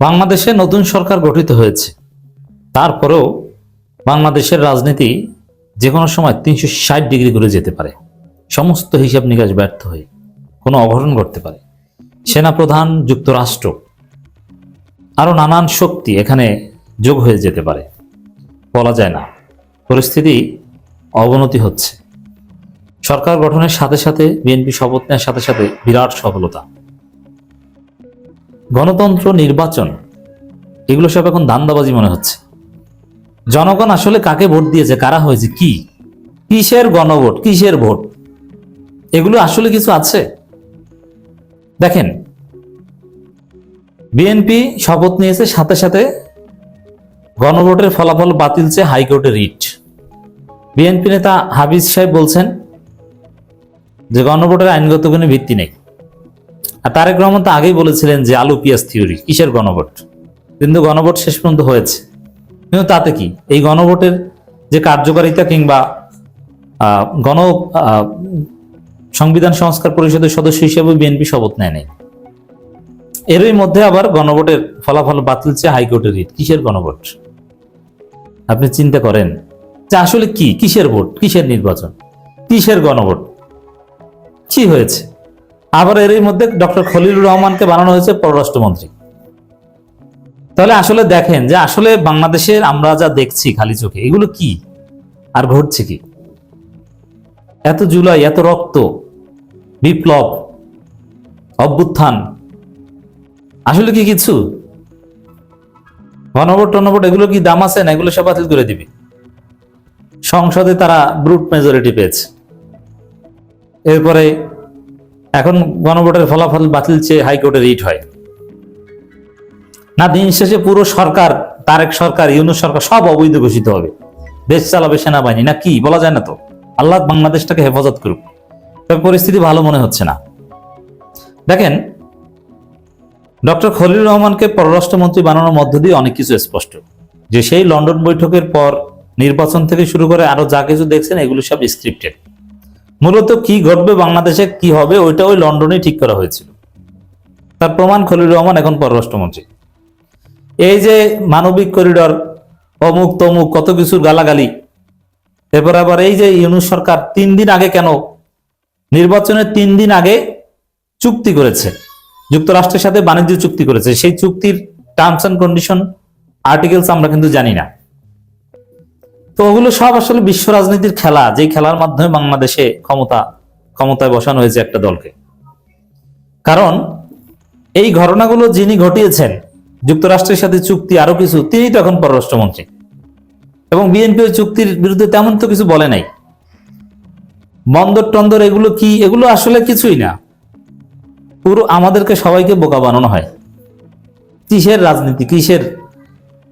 বাংলাদেশে নতুন সরকার গঠিত হয়েছে। তারপরেও বাংলাদেশের রাজনীতি যে কোনো সময় তিনশো ষাট ডিগ্রি করে যেতে পারে। সমস্ত হিসাব নিকাশ ব্যর্থ হয়ে কোনো অঘটন ঘটতে পারে। সেনাপ্রধান, যুক্তরাষ্ট্র, আরও নানান শক্তি এখানে যোগ হয়ে যেতে পারে। বলা যায় না, পরিস্থিতি অবনতি হচ্ছে। সরকার গঠনের সাথে সাথে বিএনপি শপথ নেওয়ার সাথে সাথে বিরাট সফলতা। গণতন্ত্র নির্বাচন, এগুলো সব এখন দান্দাবাজি মনে হচ্ছে। জনগণ আসলে কাকে ভোট দিয়েছে, কারা হয়েছে, কি? কিসের গণভোট, কিসের ভোট? এগুলো আসলে কিছু আছে? দেখেন বিএনপি শপথ নিয়েছে, সাথে সাথে গণভোটের ফলাফল বাতিল চেয়ে হাইকোর্টে রিট। বিএনপি নেতা হাবিজ সাহেব বলছেন যে গণভোটের আইনগত কোনো ভিত্তি নেই। তারেক রহমান তো আগেই বলেছিলেন যে আলু, পিয়াজ, থিওরি। কিসের গণভোট? কিন্তু গণভোট শেষ পর্যন্ত হয়েছে। কিন্তু তাতে কি? এই গণভোটের যে কার্যকারিতা কিংবা গণ সংবিধান সংস্কার পরিষদের সদস্য হিসেবে বিএনপি শপথ নেয় নাই। এরই মধ্যে আবার গণভোটের ফলাফল বাতিল চেয়ে হাইকোর্টের রিট। কিসের গণভোট? আপনি চিন্তা করেন। যে আসলে কি? কিসের ভোট? কিসের নির্বাচন? কিসের গণভোট? কি হয়েছে? আবার এরই মধ্যে ডক্টর খলিলুর রহমানকে বানানো হয়েছে পররাষ্ট্রমন্ত্রী। তাহলে আসলে দেখেন যে আসলে বাংলাদেশের আমরা যা দেখছি খালি চোখে, এগুলো কি? আর ঘটছে কি? এত জুলাই, এত রক্ত, বিপ্লব, অভ্যুত্থান, আসলে কি কিছু? গণভোট টনভোট এগুলো কি দাম আছে না এগুলো সব বাতিল করে দিবে? সংসদে তারা ব্রুট মেজরিটি পেয়েছে। এরপরে এখন গণভোটের ফলাফল বাতিল চেয়ে হাইকোর্টে রিট হয়। না, দিন শেষে পুরো সরকার, তারেক সরকার, ইউনুস সরকার সব অবৈধ ঘোষিত হবে। দেশ চালাবে সেনাবাহিনী, না কি? বলা যায় না তো? আল্লাহ বাংলাদেশটাকে হেফাজত করুক। তবে পরিস্থিতি ভালো মনে হচ্ছে না। দেখেন, ডক্টর খলিলুর রহমানকে পররাষ্ট্রমন্ত্রী বানানোর মধ্য দিয়ে অনেক কিছু স্পষ্ট। যে সেই লন্ডন বৈঠকের পর নির্বাচন থেকে শুরু করে আরও যা কিছু দেখছেন, এগুলো সব স্ক্রিপ্টেড মূলত কি ঘটবে, বাংলাদেশে কি হবে, ওইটা ওই লন্ডনে ঠিক করা হয়েছিল। তার প্রমাণ খলিল রহমান এখন পররাষ্ট্রমন্ত্রী। এই যে মানবিক করিডর, অমুক তমুক, কত কিছুর গালাগালি। এরপর আবার এই যে ইউনুস সরকার তিন দিন আগে কেন নির্বাচনের তিন দিন আগে চুক্তি করেছে, যুক্তরাষ্ট্রের সাথে বাণিজ্য চুক্তি করেছে, সেই চুক্তির টার্মস অ্যান্ড কন্ডিশন আর্টিকেলস আমরা কিন্তু জানি না। তো ওগুলো সব আসলে বিশ্ব রাজনীতির খেলা যে খেলার মাধ্যমে বাংলাদেশে ক্ষমতা, ক্ষমতায় বসানো হয়েছে একটা দলকে। কারণ এই ঘটনাগুলো যিনি ঘটিয়েছেন, যুক্তরাষ্ট্রের সাথে চুক্তি আরও কিছু তিনি তো এখন পররাষ্ট্রমন্ত্রী। এবং বিএনপি ওই চুক্তির বিরুদ্ধে তেমন তো কিছু বলে নাই। বন্দর টন্দর এগুলো কি, এগুলো আসলে কিছুই না। পুরো আমাদেরকে সবাইকে বোকা বানানো হয়। কিসের রাজনীতি, কিসের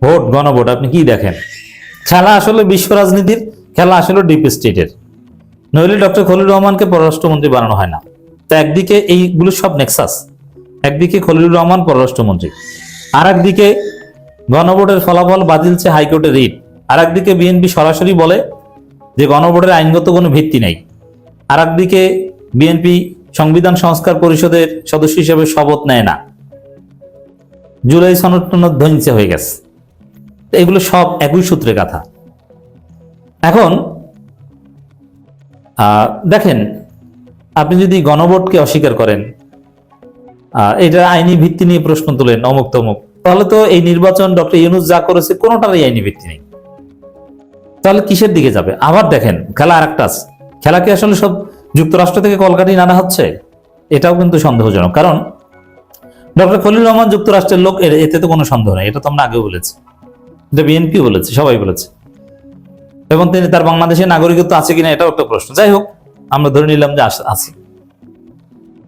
ভোট, গণভোট, আপনি কি দেখেন? খেলা আসলে বিশ্ব রাজনীতির, খেলা আসলে ডিপ স্টেটের নইলে ডক্টর খলিল রহমানকে পররাষ্ট্রমন্ত্রী বানানো হয় না। তো একদিকে এইগুলো সব নেক্সাস একদিকে খলিলুর রহমান পররাষ্ট্রমন্ত্রী। আর একদিকে গণভোটের ফলাফল বাতিলছে চেয়ে হাইকোর্টে রিট। আর একদিকে বিএনপি সরাসরি বলে যে গণভোটের আইনগত কোনো ভিত্তি নেই। আর একদিকে বিএনপি সংবিধান সংস্কার পরিষদের সদস্য হিসেবে শপথ নেয় না। জুলাই সনদ ধ্বংসে হয়ে গেছে। এগুলো সব একই সূত্রে কথা। এখন দেখেন, আপনি যদি গণভোটকে অস্বীকার করেন এটা আইনি ভিত্তি নিয়ে প্রশ্ন তোলেন অমুক তমুক, তাহলে তো এই নির্বাচন ডক্টর ইউনুস যা করেছে কোনোটারই আইনি ভিত্তি নেই। তাহলে কিসের দিকে যাবে? আবার দেখেন, খেলা আর একটা আছে। খেলা কি আসলে সব যুক্তরাষ্ট্র থেকে কলকাতায় নানা হচ্ছে? এটাও কিন্তু সন্দেহজনক। কারণ, ডক্টর খলিল রহমান যুক্তরাষ্ট্রের লোক এতে তো কোনো সন্দেহ নেই, এটা তো আমরা আগেও বলেছি। এটা বিএনপি বলেছে, সবাই বলেছে। এবং তিনি তার বাংলাদেশের নাগরিকত্ব আছে কিনা এটাও একটা প্রশ্ন। যাই হোক, আমরা ধরে নিলাম যে আছে।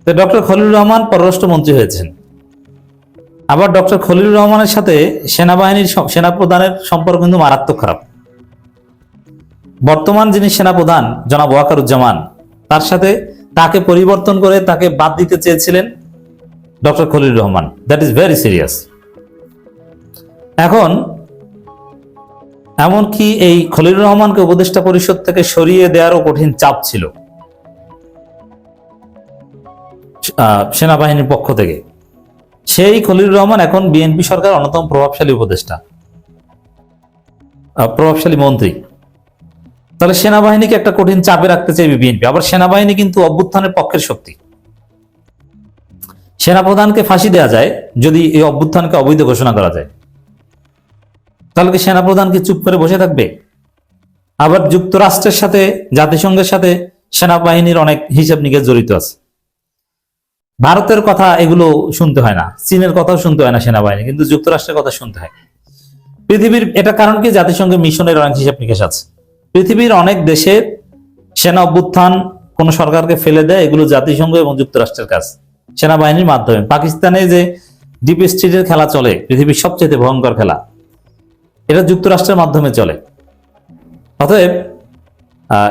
তো ডক্টর খলিল রহমান পররাষ্ট্রমন্ত্রী হয়েছেন। আবার ডক্টর খলিল রহমানের সাথে সেনাবাহিনীর সেনাপ্রধানের সম্পর্ক কিন্তু মারাত্মক খারাপ। বর্তমান যিনি সেনাপ্রধান, জনাব ওয়াকারুজ্জামান, তার সাথে তাকে পরিবর্তন করে তাকে বাদ দিতে চেয়েছিলেন doctor Khalil Rahman. That is very serious এখন এমনকি এই খলিল রহমানকে উপদেষ্টা পরিষদ থেকে সরিয়ে দেওয়ারও কঠিন চাপ ছিল। সেনাবাহিনীর পক্ষ থেকে। সেই খলিলুর রহমান এখন বিএনপি সরকার অন্যতম প্রভাবশালী উপদেষ্টা। প্রভাবশালী মন্ত্রী। তাহলে সেনাবাহিনীকে একটা কঠিন চাপে রাখতে চাইবে বিএনপি। আবার সেনাবাহিনী কিন্তু অভ্যুত্থানের পক্ষের শক্তি। সেনাপ্রধানকে ফাঁসি দেওয়া যায় যদি এই অভ্যুত্থানকে অবৈধ ঘোষণা করা যায়। তাহলে কি সেনাপ্রধান কি চুপ করে বসে থাকবে? আবার যুক্তরাষ্ট্রের সাথে, জাতিসংঘের সাথে সেনাবাহিনীর অনেক হিসাব নিকেশ জড়িত আছে। ভারতের কথা এগুলো শুনতে হয় না, চীনের কথাও শুনতে হয় না সেনাবাহিনী, কিন্তু যুক্তরাষ্ট্রের কথা শুনতে হয়। পৃথিবীর, এটা কারণ কি? জাতিসংঘের মিশনের অনেক হিসাব নিকেশ আছে। পৃথিবীর অনেক দেশের সেনা অভ্যুত্থান কোন সরকারকে ফেলে দেয়, এগুলো জাতিসংঘ এবং যুক্তরাষ্ট্রের কাজ, সেনাবাহিনীর মাধ্যমে। পাকিস্তানে যে ডিপ স্টেটের খেলা চলে, পৃথিবীর সবচেয়ে ভয়ঙ্কর খেলা এটা যুক্তরাষ্ট্রের মাধ্যমে চলে। অতএব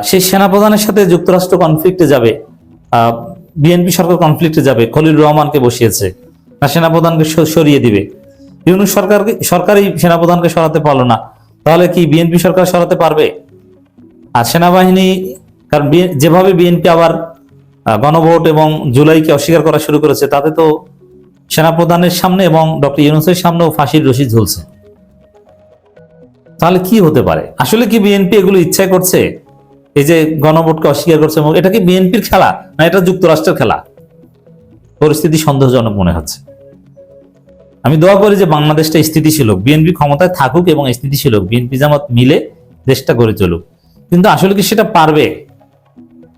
সেই সেনাপ্রধানের সাথে যুক্তরাষ্ট্র কনফ্লিক্টে যাবে বিএনপি সরকার কনফ্লিক্টে যাবে খলিল রহমানকে বসিয়েছে, না সেনাপ্রধানকে সরিয়ে দিবে। ইউনুস সরকারকে, সরকারই সেনাপ্রধানকে সরাতে পারল না। তাহলে কি বিএনপি সরকার সরাতে পারবে? আর সেনাবাহিনী, কারণ যেভাবে বিএনপি আবার গণভোট এবং জুলাইকে অস্বীকার করা শুরু করেছে, তাতে তো সেনাপ্রধানের সামনে এবং ডক্টর ইউনুসের সামনেও ফাঁসির রশি ঝুলছে। তাহলে কি হতে পারে? আসলে কি বিএনপি এগুলো ইচ্ছা করছে? এই যে গণভোটকে অস্বীকার করছে এটা কি বিএনপির খেলা? না এটা যুক্তরাষ্ট্রের খেলা? পরিস্থিতি সন্দেহজনক মনে হচ্ছে। আমি দোয়া করি যে বাংলাদেশটা স্থিতিশীল হোক বিএনপি ক্ষমতায় থাকুক এবং স্থিতিশীল হোক বিএনপি জামাত মিলে দেশটা গড়ে চলুক। কিন্তু আসলে কি সেটা পারবে?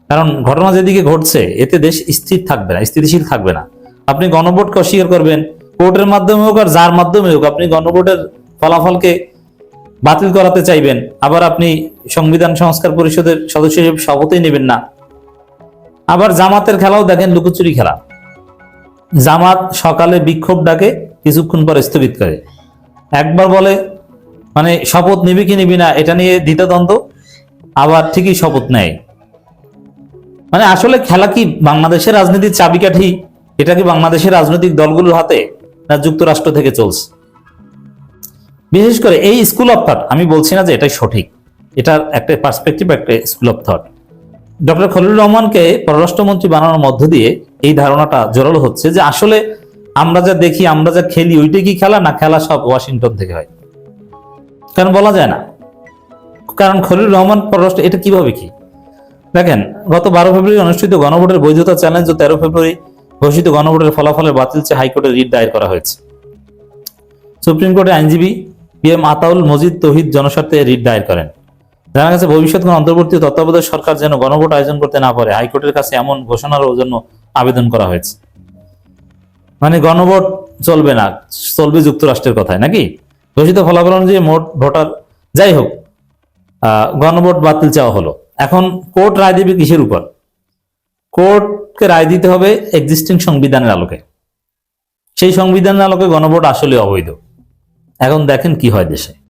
কারণ ঘটনা যেদিকে ঘটছে, এতে দেশ স্থির থাকবে না, স্থিতিশীল থাকবে না। আপনি গণভোটকে অস্বীকার করবেন, কোর্টের মাধ্যমে হোক আর যার মাধ্যমে হোক, আপনি গণভোটের ফলাফলকে বাতিল করাতে চাইবেন, আবার আপনি সংবিধান সংস্কার পরিষদের সদস্য হিসেবে শপথই নেবেন না। আবার জামাতের খেলাও দেখেন লুকোচুরি খেলা। জামাত সকালে বিক্ষোভ ডাকে, কিছুক্ষণ পর স্থগিত করে। একবার বলে মানে শপথ নিবি কি নিবি না, এটা নিয়ে দ্বিতাদ্বন্দ্ব? আবার ঠিকই শপথ নেয়। মানে আসলে খেলা কি বাংলাদেশের রাজনীতির চাবিকাঠি? এটা কি বাংলাদেশের রাজনৈতিক দলগুলোর হাতে, না যুক্তরাষ্ট্র থেকে চলছে? বিশেষ করে এই স্কুল অফ থট আমি বলছি না যে এটাই সঠিক। এটার একটা পার্সপেক্টিভ একটা school of thought doctor Khalilur রহমানকে পররাষ্ট্রমন্ত্রী বানানোর মধ্য দিয়ে এই ধারণাটা জোরালো হচ্ছে যে আসলে আমরা যা দেখি, আমরা যা খেলি, ওইটাই কি খেলা না খেলা সব ওয়াশিংটন থেকে হয়? কারণ বলা যায় না। কারণ খলিলুর রহমান পররাষ্ট্র, এটা কীভাবে কি? দেখেন, গত বারো ফেব্রুয়ারি অনুষ্ঠিত গণভোটের বৈধতা চ্যালেঞ্জ ও তেরো ফেব্রুয়ারি ঘোষিত গণভোটের ফলাফলের বাতিল চেয়ে হাইকোর্টে রিট দায়ের করা হয়েছে। সুপ্রিম কোর্টে আইনজীবী এম আতাউল মজিদ তহিদ জনস্বার্থে রিট দায়ের করেন। জানা গেছে, ভবিষ্যৎ কোনো অন্তর্বর্তী তত্ত্বাবধায়ক সরকার যেন গণভোট আয়োজন করতে না পারে, হাইকোর্টের কাছে এমন ঘোষণারও জন্য আবেদন করা হয়েছে। মানে গণভোট চলবে না, চলবে যুক্তরাষ্ট্রের কথায়, নাকি? ঘোষিত ফলাফল অনুযায়ী মোট ভোটার, যাই হোক গণভোট বাতিল চাওয়া হলো। এখন কোর্ট রায় দিবে কিসের উপর? কোর্টকে রায় দিতে হবে এক্সিস্টিং সংবিধানের আলোকে। সেই সংবিধানের আলোকে গণভোট আসলে অবৈধ। এখন দেখেন কি হয় দেশে।